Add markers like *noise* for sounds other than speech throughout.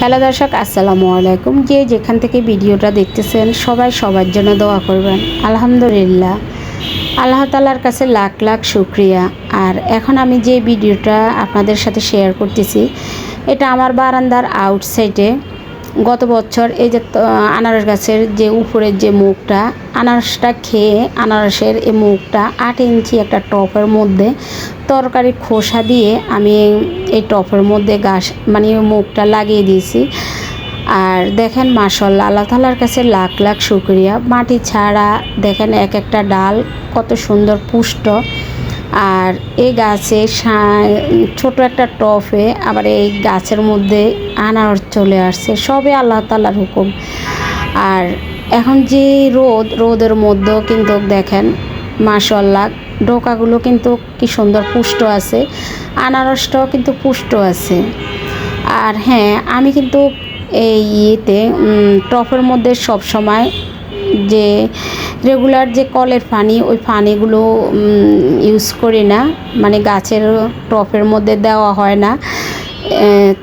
Hello দর্শক, আসসালামু আলাইকুম। যে যেখান থেকে ভিডিওটা দেখতেছেন, সবাই সবার জন্য দোয়া করবেন। আলহামদুলিল্লাহ। আল্লাহ তালার কাছে লাখ লাখ শুক্রিয়া। আর এখন আমি যে ভিডিওটা আপনাদের সাথে শেয়ার করতেছি, এটা আমার বারান্দার আউটসাইডে গত বছর এই যে আনারস গাছের যে উপরের যে মুখটা, আনারসটা খেয়ে আনারসের এই মুখটা আট ইঞ্চি একটা টপের মধ্যে তরকারি খোসা দিয়ে আমি এই টপের মধ্যে গাছ মানে মুখটা লাগিয়ে দিয়েছি। আর দেখেন মাসাল্লাহ আল্লাহ তালার কাছে লাখ লাখ শুক্রিয়া। মাটি ছাড়া দেখেন এক একটা ডাল কত সুন্দর পুষ্ট। আর এই গাছে ছোট একটা টফে আবার এই গাছের মধ্যে আনারস চলে আসছে। সবে আল্লাহ তালার হুকুম। আর এখন যে রোদ, রোদের মধ্যেও কিন্তু দেখেন মাশাল্লাহ ডোকাগুলো কিন্তু কি সুন্দর পুষ্ট আছে। আনারসটাও কিন্তু পুষ্ট আছে। আর হ্যাঁ আমি কিন্তু এই ইয়েতে টপের মধ্যে সব সময় যে রেগুলার যে কলের পানি, ওই পানিগুলো ইউজ করি না। মানে গাছের টপের মধ্যে দেওয়া হয় না।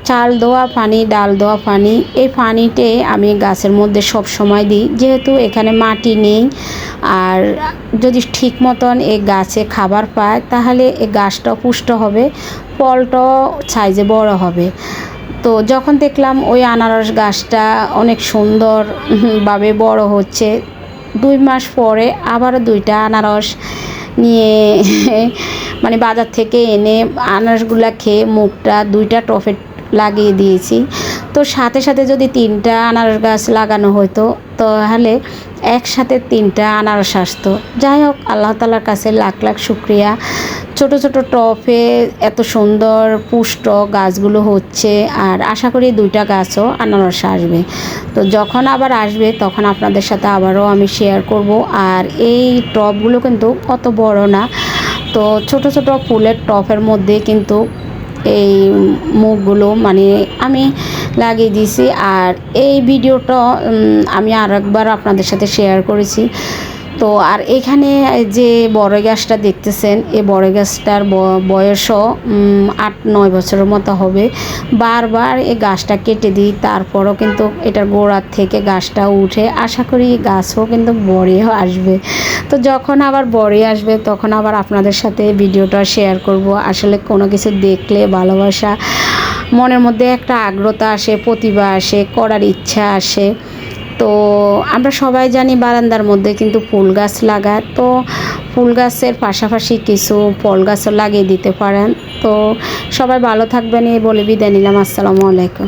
চাল দেওয়া পানি, ডাল দেওয়া পানি, এই পানিতে আমি গাছের মধ্যে সব সময় দিই। যেহেতু এখানে মাটি নেই, আর যদি ঠিক মতন এই গাছে খাবার পায়, তাহলে এই গাছটাও পুষ্ট হবে, ফলটাও সাইজে বড় হবে। তো যখন দেখলাম ওই আনারস গাছটা অনেক সুন্দরভাবে বড় হচ্ছে, দুই মাস পরে আবারও দুইটা আনারস নিয়ে *laughs* মানে বাজার থেকে এনে আনারসগুলা খেয়ে মুখটা দুইটা টফেট লাগিয়ে দিয়েছি। তো সাথে সাথে যদি তিনটা আনারস গাছ লাগানো হতো তাহলে একসাথে তিনটা আনারস আসতো। যাই হোক, আল্লাহ তালার কাছে লাখ লাখ শুক্রিয়া। ছোট ছোট টফে এত সুন্দর পুষ্ট গাছগুলো হচ্ছে, আর আশা করি দুইটা গাছও আনারস আসবে। তো যখন আবার আসবে, তখন আপনাদের সাথে আবারও আমি শেয়ার করব। আর এই টবগুলো কিন্তু অত বড় না। তো ছোট ছোট ফুলের টপের মধ্যে কিন্তু এই মুখগুলো মানে আমি লাগিয়ে দিয়েছি। আর এই ভিডিওটা আমি আর একবার আপনাদের সাথে শেয়ার করেছি। তো আর এখানে যে বড় গাছটা দেখতেছেন এই বড় গাছটার বয়সও আট, নয় বছরের মতো হবে। বারবার এই গাছটা কেটে দিই, তারপরও কিন্তু এটার গোড়ার থেকে গাছটা উঠে, আশা করি গাছও কিন্তু বড়েও আসবে। তো যখন আবার বড়ে আসবে, তখন আবার আপনাদের সাথে ভিডিওটা শেয়ার করব। আসলে কোনো কিছু দেখলে, ভালোবাসা মনের মধ্যে একটা আগ্রতা আসে, প্রতিভা আসে, করার ইচ্ছা আসে। তো আমরা সবাই জানি বারান্দার মধ্যে কিন্তু ফুল গাছ লাগায়। তো ফুল গাছের পাশাপাশি কিছু ফল গাছও লাগিয়ে দিতে পারেন। তো সবাই ভালো থাকবেন, এই বলে বিদায় নিলাম। আসসালামু আলাইকুম।